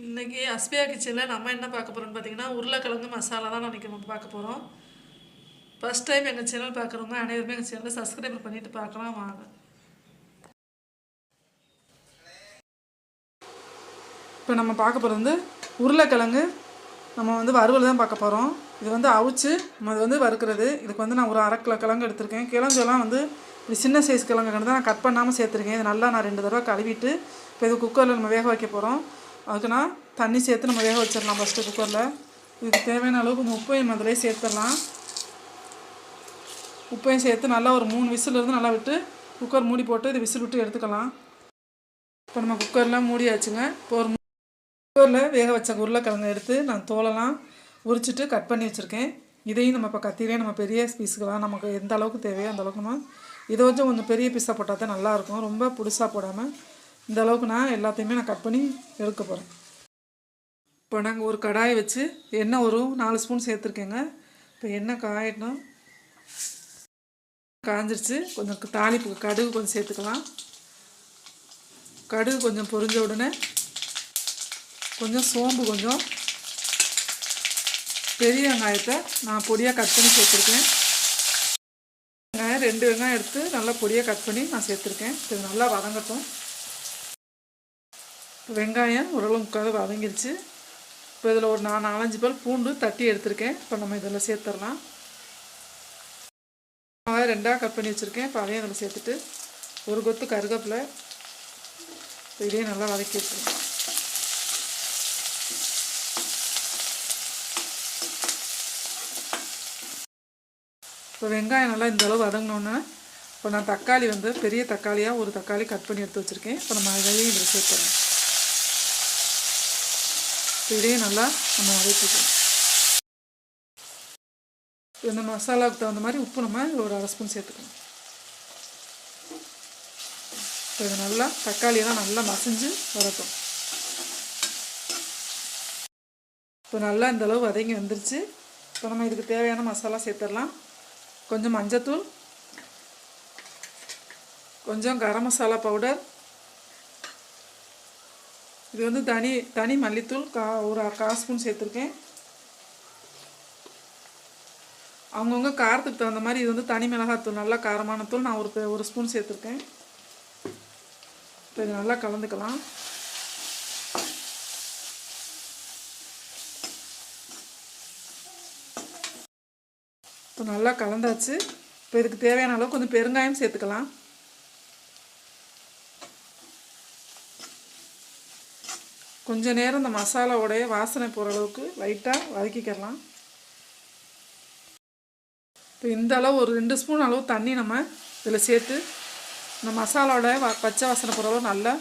இன்றைக்கி அஸ்பியா கிச்சனில் நம்ம என்ன பார்க்க போகிறோம்னு பார்த்தீங்கன்னா உருளைக்கிழங்கு மசாலா தான் இன்றைக்கி நம்ம பார்க்க போகிறோம் ஃபஸ்ட் டைம் எங்கள் சேனல் பார்க்குறவங்க அனைவருமே எங்கள் சேனலை சப்ஸ்கிரைப் பண்ணிவிட்டு பார்க்கலாம் வாங்க. இப்போ நம்ம பார்க்க போகிறது வந்து உருளைக்கிழங்கு. நம்ம வந்து வறுவல் தான் பார்க்க போகிறோம் இது வந்து அவிச்சு நம்ம இது வந்து வறுக்கிறது. இதுக்கு வந்து நான் ஒரு அரை கிலோ கிழங்கு எடுத்திருக்கேன். கிழங்கெல்லாம் வந்து இப்படி சின்ன சைஸ் கிழங்கு தான் நான் கட் பண்ணாமல் சேர்த்துருக்கேன். இது நல்லா நான் ரெண்டு தடவை கழுவிட்டு இப்போ இது குக்கரில் நம்ம வேக வைக்க போகிறோம் அதுக்குன்னா தண்ணி சேர்த்து நம்ம வேக வச்சிடலாம் ஃபஸ்ட்டு குக்கரில் இதுக்கு தேவையான அளவுக்கு உப்பையும் அதிலே சேர்த்துடலாம். உப்பையும் சேர்த்து நல்லா ஒரு மூணு விசில் இருந்து நல்லா விட்டு குக்கர் மூடி போட்டு இது விசில் விட்டு எடுத்துக்கலாம். இப்போ நம்ம குக்கர்லாம் மூடியாச்சுங்க. இப்போ ஒரு குக்கரில் வேக வச்ச உருளைக்கிழங்கு எடுத்து நான் தோலெல்லாம் உரிச்சிட்டு கட் பண்ணி வச்சுருக்கேன். இதையும் நம்ம இப்போ கத்திலே நம்ம பெரிய பீஸுக்கெல்லாம் நமக்கு எந்த அளவுக்கு தேவையோ அந்த அளவுக்கு நம்ம இதை வச்சு கொஞ்சம் பெரிய பீஸாக போட்டால் தான் நல்லாயிருக்கும் ரொம்ப புதுசாக போடாமல் இந்த அளவுக்கு நான் எல்லாத்தையுமே நான் கட் பண்ணி எடுக்க போகிறேன் இப்போ நாங்கள் ஒரு கடாயை வச்சு எண்ணெய் ஒரு நாலு ஸ்பூன் சேர்த்துருக்கேங்க. இப்போ எண்ணெய் காயட்டும். காஞ்சிருச்சு. கொஞ்சம் தாளிப்பு கடுகு கொஞ்சம் சேர்த்துக்கலாம். கடுகு கொஞ்சம் பொரிஞ்ச உடனே கொஞ்சம் சோம்பு கொஞ்சம். பெரிய வெங்காயத்தை நான் பொடியாக கட் பண்ணி சேர்த்துருக்கேன். வெங்காயம் ரெண்டு வெங்காயம் எடுத்து நல்லா பொடியாக கட் பண்ணி நான் சேர்த்துருக்கேன். இது நல்லா வதங்கட்டும். வெங்காயம் ஓரளவு முக்கால் வதங்கிருச்சு. இப்போ இதில் ஒரு நான் நாலஞ்சு பால் பூண்டு தட்டி எடுத்திருக்கேன். இப்போ நம்ம இதில் சேர்த்துடலாம். ரெண்டாக கட் பண்ணி வச்சுருக்கேன். இப்போ அதையும் அதில் சேர்த்துட்டு ஒரு கொத்து கருவேப்பிலை இப்போ இதையும் நல்லா வதக்கி வச்சுருக்கேன் இப்போ வெங்காயம் நல்லா இந்த அளவு வதங்கினோன்னே இப்போ நான் தக்காளி வந்து பெரிய தக்காளியாக ஒரு தக்காளி கட் பண்ணி எடுத்து வச்சுருக்கேன். இப்போ நம்ம அதையும் இதில் சேர்த்துறேன் இதையும் நல்லா நம்ம வதக்கிக்கலாம். இந்த மசாலாவுக்கு தகுந்த மாதிரி உப்பு நம்ம ஒரு அரை ஸ்பூன் சேர்த்துக்கணும் இப்போ இது நல்லா தக்காளியெல்லாம் நல்லா மசிஞ்சு வரட்டும் இப்போ நல்லா இந்த அளவு வதங்கி வந்துருச்சு. இப்போ நம்ம இதுக்கு தேவையான மசாலா சேர்த்துடலாம். கொஞ்சம் மஞ்சத்தூள் கொஞ்சம் கரம் மசாலா பவுடர் இது வந்து தனி தனி மல்லித்தூள் கா ஒரு கால் ஸ்பூன் சேர்த்துருக்கேன். அவங்கவுங்க காரத்துக்கு தகுந்த மாதிரி இது வந்து தனி மிளகாத்தூள் நல்லா காரமான தூள் நான் ஒரு ஒரு ஸ்பூன் சேர்த்துருக்கேன். இப்போ இது நல்லா கலந்துக்கலாம். இப்போ நல்லா கலந்தாச்சு. இப்போ இதுக்கு தேவையான அளவு கொஞ்சம் பெருங்காயம் சேர்த்துக்கலாம். கொஞ்ச நேரம் இந்த மசாலாவோடைய வாசனை போகிற அளவுக்கு லைட்டாக வதக்கிக்கலாம். இப்போ இந்த அளவு ஒரு ரெண்டு ஸ்பூன் அளவு தண்ணி நம்ம இதில் சேர்த்து இந்த மசாலாவோட வ பச்சை வாசனை போகிற அளவு நல்லா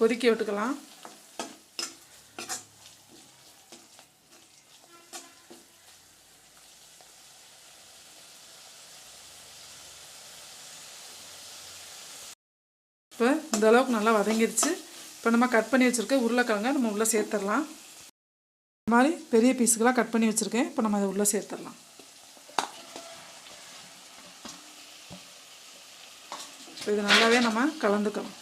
கொதிக்க விட்டுக்கலாம். இப்போ இந்தளவுக்கு நல்லா வதங்கிடுச்சு இப்போ நம்ம கட் பண்ணி வச்சுருக்க உருளைக்கிழங்க நம்ம உள்ளே சேர்த்துடலாம். இந்த மாதிரி பெரிய பீஸுக்கெலாம் கட் பண்ணி வச்சுருக்கேன். இப்போ நம்ம அதை உள்ளே சேர்த்துடலாம். இப்போ இது நல்லாவே நம்ம கலந்துக்கலாம்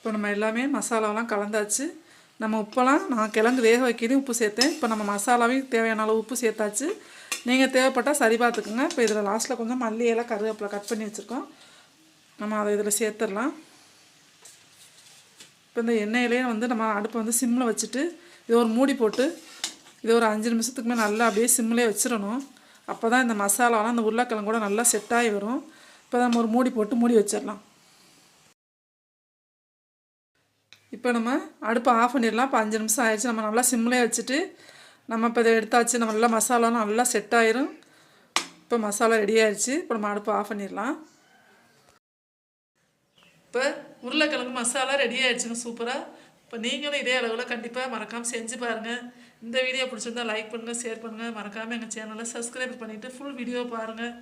இப்போ நம்ம எல்லாமே மசாலாலாம் கலந்தாச்சு. நம்ம உப்பெல்லாம் நான் கிழங்கு வேக வைக்கிறதையும் உப்பு சேர்த்தேன். இப்போ நம்ம மசாலாவையும் தேவையான அளவு உப்பு சேர்த்தாச்சு. நீங்கள் தேவைப்பட்டால் சரி பார்த்துக்குங்க. இப்போ இதில் லாஸ்ட்டில் கொஞ்சம் மல்லியெல்லாம் கருவேப்பிலை கட் பண்ணி வச்சுருக்கோம். நம்ம அதை இதில் சேர்த்துடலாம். இப்போ இந்த எண்ணெயிலே வந்து நம்ம அடுப்பை வந்து சிம்மில் வச்சுட்டு இது ஒரு மூடி போட்டு இது ஒரு அஞ்சு நிமிஷத்துக்குமே நல்லா அப்படியே சிம்மிலே வச்சிடணும். அப்போ தான் இந்த மசாலாலாம் இந்த உருளைக்கிழங்கு கூட நல்லா செட்டாகி வரும். இப்போ நம்ம ஒரு மூடி போட்டு மூடி வச்சிடலாம். இப்போ நம்ம அடுப்பை ஆஃப் பண்ணிடலாம். இப்போ அஞ்சு நிமிஷம் ஆயிடுச்சு. நம்ம நல்லா சிம்லேயே வச்சுட்டு நம்ம இப்போ இதை எடுத்தாச்சு. நம்ம நல்லா மசாலாலாம் நல்லா செட் ஆயிரும். இப்போ மசாலா ரெடி ஆயிடுச்சு. இப்போ நம்ம அடுப்பை ஆஃப் பண்ணிடலாம். இப்போ உருளைக்கிழங்கு மசாலா ரெடி ஆயிடுச்சுங்க. சூப்பராக இப்போ நீங்களும் இதே அளவில் கண்டிப்பாக மறக்காமல் செஞ்சு பாருங்கள் இந்த வீடியோ பிடிச்சிருந்தா லைக் பண்ணுங்கள் ஷேர் பண்ணுங்கள் மறக்காமல் எங்கள் சேனலை சப்ஸ்கிரைப் பண்ணிவிட்டு ஃபுல் வீடியோ பாருங்கள்